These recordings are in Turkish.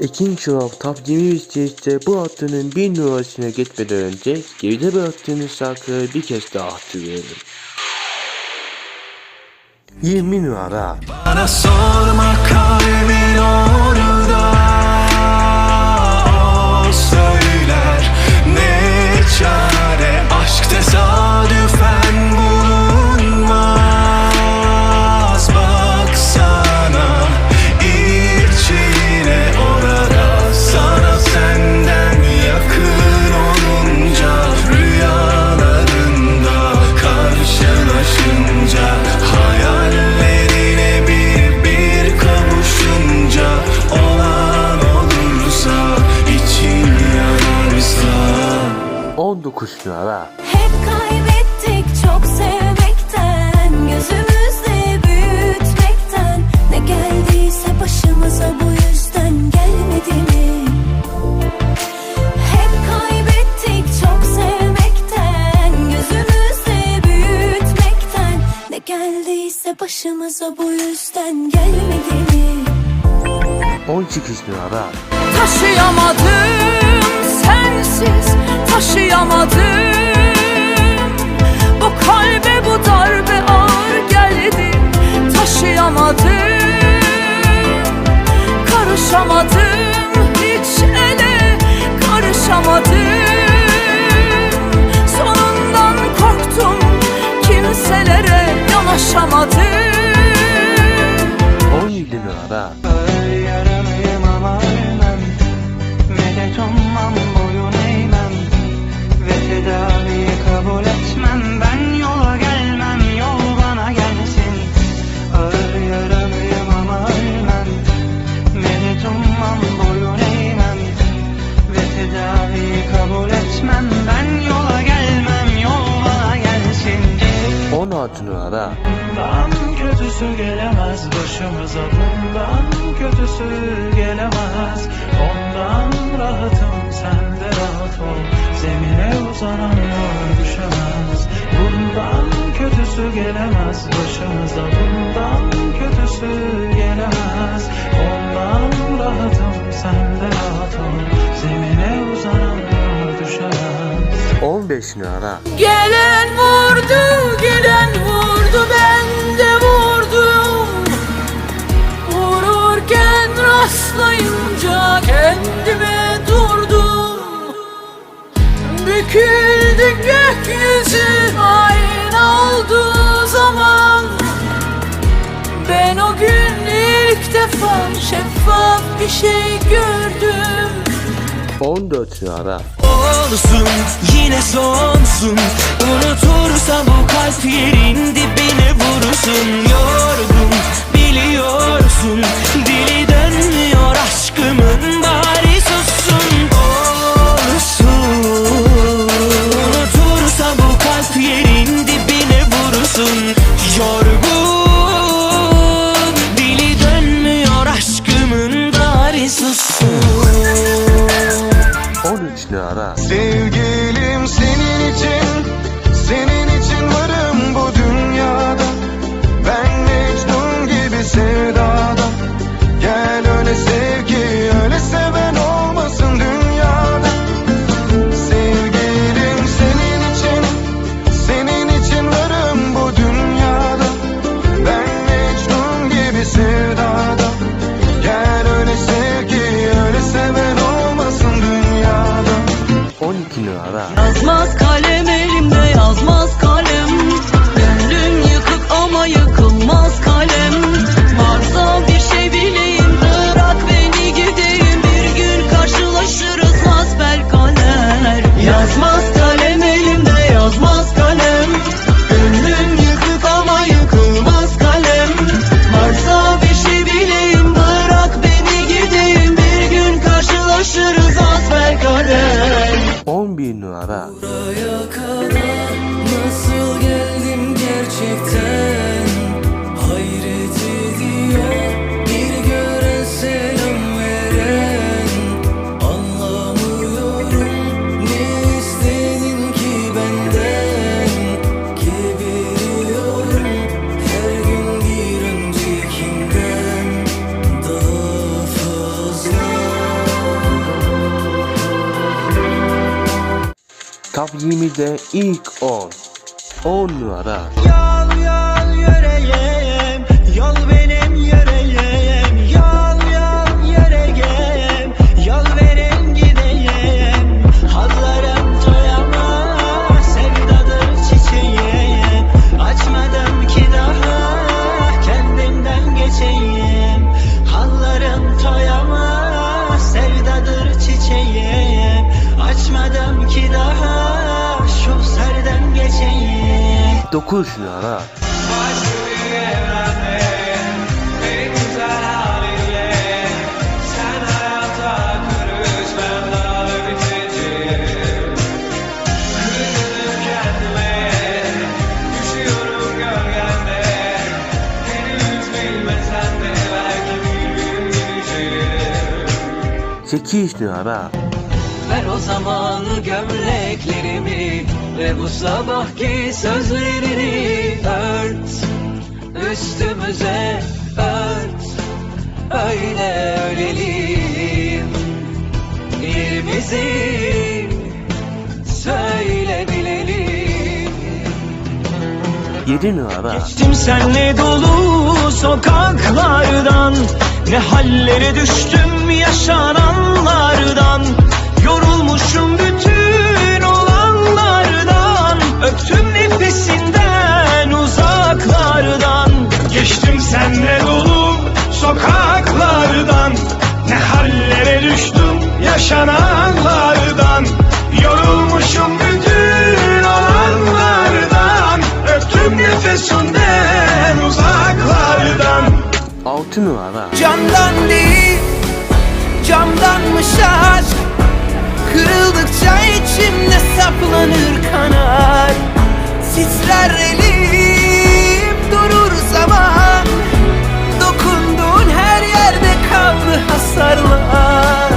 İkinci hafta 20 bu hattının bir numarasına gitmeden önce geride bıraktığınız şarkıyı bir kez daha hatırlayalım. 20 numara Bana sorma kalbimin orada 19 numara Hep kaybettik çok sevmekten Gözümüzde büyütmekten. Ne geldiyse başımıza bu yüzden gelmedi mi? Hep kaybettik çok sevmekten Gözümüzde büyütmekten. Ne geldiyse başımıza bu yüzden gelmedi mi? 18 numara Taşıyamadım sensiz taşıyamadım. Bu kalbe bu darbe ağır geldi Taşıyamadım. Karışamadım hiç ele karışamadım. Sonundan korktum kimselere yanaşamadım 16 numara Bundan kötüsü gelemez başımıza Bundan kötüsü gelemez. Ondan rahatım sen de rahat ol. Zemine uzananlar düşemez. Bundan kötüsü gelemez başımıza Bundan kötüsü gelemez. Ondan rahatım 15 lira ha. Gelen vurdu, gelen vurdu, ben de vurdum. Vururken rastlayınca kendime durdum. Büküldü gökyüzü, ayna olduğu zaman. Ben o gün ilk defa şeffaf bir şey gördüm. 14 lira olsun yine sonsun. Unutursa bu kalp yerin dibine vursun Yorgun biliyorsun. Dili dönmüyor aşkımın bari sussun. Olsun. Unutursa bu kalp yerin dibine vursun 13 numara Top 20'de ilk 10. 10 numara. Yol yol yüreyim 49 yara. Sekiz lira. Ver o zamanı gömleklerimi Ve bu sabahki sözlerini ört. Üstümüze ört Öyle ölelim Yerimizi söyle bilelim Yedi numara. Geçtim senle dolu sokaklardan Ne hallere düştüm yaşananlardan Öptüm nefesinden uzaklardan. Geçtim senle dolu sokaklardan. Ne hallere düştüm yaşananlardan. Yorulmuşum bütün olanlardan. Öptüm nefesinden uzaklardan. Altı numara. Candan değil Camdanmış aşk. Kırıldıkça içimde saplanır kanar Titrer elim durur zaman. Dokunduğun her yerde kaldı hasarlar.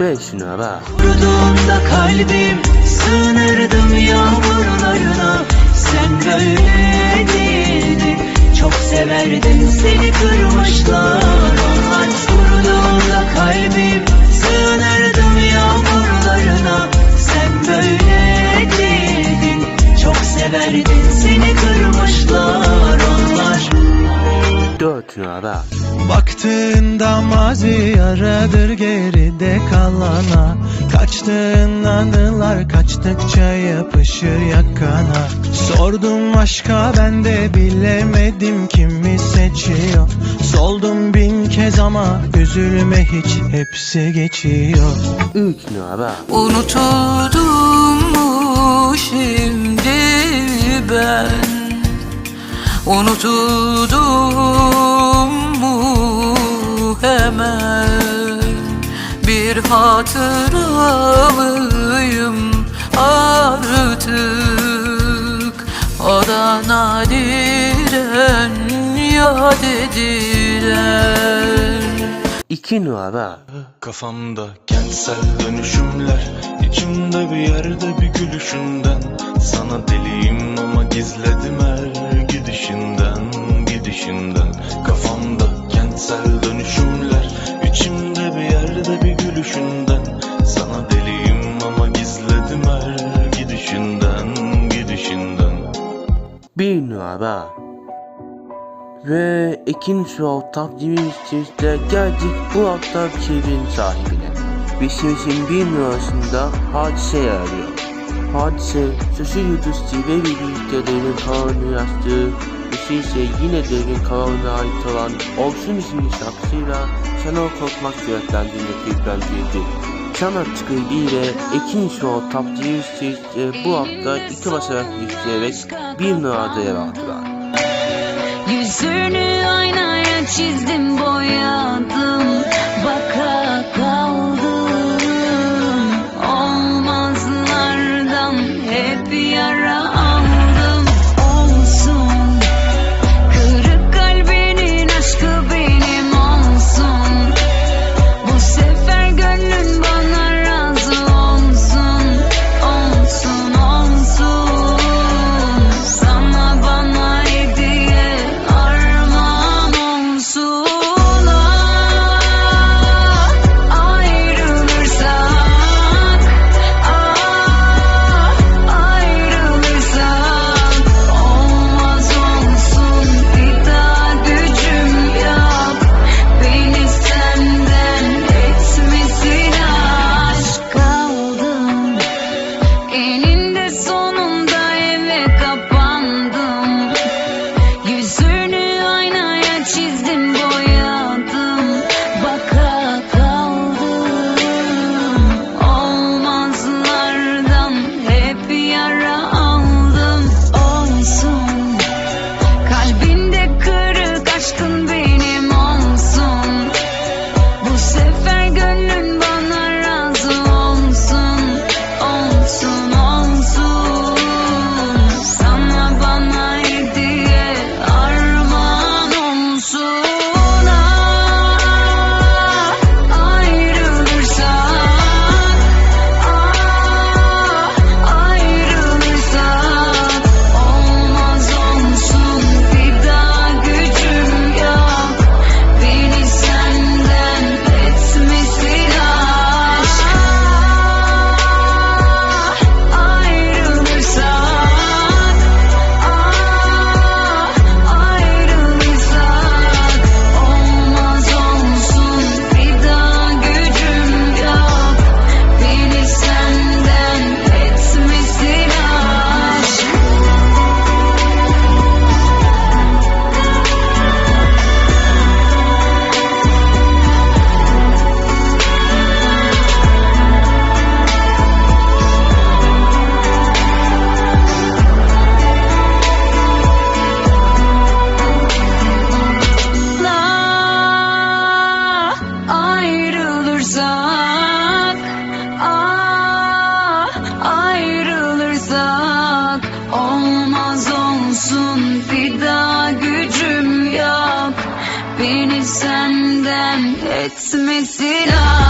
Beş numara. Vurduğunda kalbim sığınırdım yağmurlarına. Sen böyle değildin çok severdin seni kırmışlar. Onlar vurduğunda kalbim severdin seni kırmışlar onlar. Dört numara. Baktığında mazi aradır geride kalana. Kaçtığın anılar kaçtıkça yapışır yakana. Sordum aşka ben de bilemedim kimi seçiyor Soldum bin kez ama üzülme hiç hepsi geçiyor. Üç numara. Unutuldum mu şimdi ben? Unutuldum mu hemen? Bir hatıra mıyım artık. O da nadiren yad edilen İki numara. Kafamda kentsel dönüşümler içimde bir yerde bir gülüşünden Sana deliyim ama gizledim her gidişinden Gidişinden. Kafamda kentsel dönüşümler içimde bir yerde bir gülüşünden. Sana deliyim ama gizledim her gidişinden Gidişinden. Bir numara. Ve ikinci Show Top 20 listesinde geldik bu hafta çevirin sahibine. Beşimizin bir numarasında Hadise yer alıyor. Hadise, Sosyal Yıldız TV ve birliktelerinin kanalını yazdığı ve ise yine devrin kanalına ait olan Olsun isimli şarkısıyla Şenol Korkmaz yönetlendiğinde kliplendirildi. Sanat ile Ekin Show Top 20 listesinde bu hafta iki basamak listeleyerek bir numarada yer aldılar. Yüzünü aynaya çizdim boyadım Mira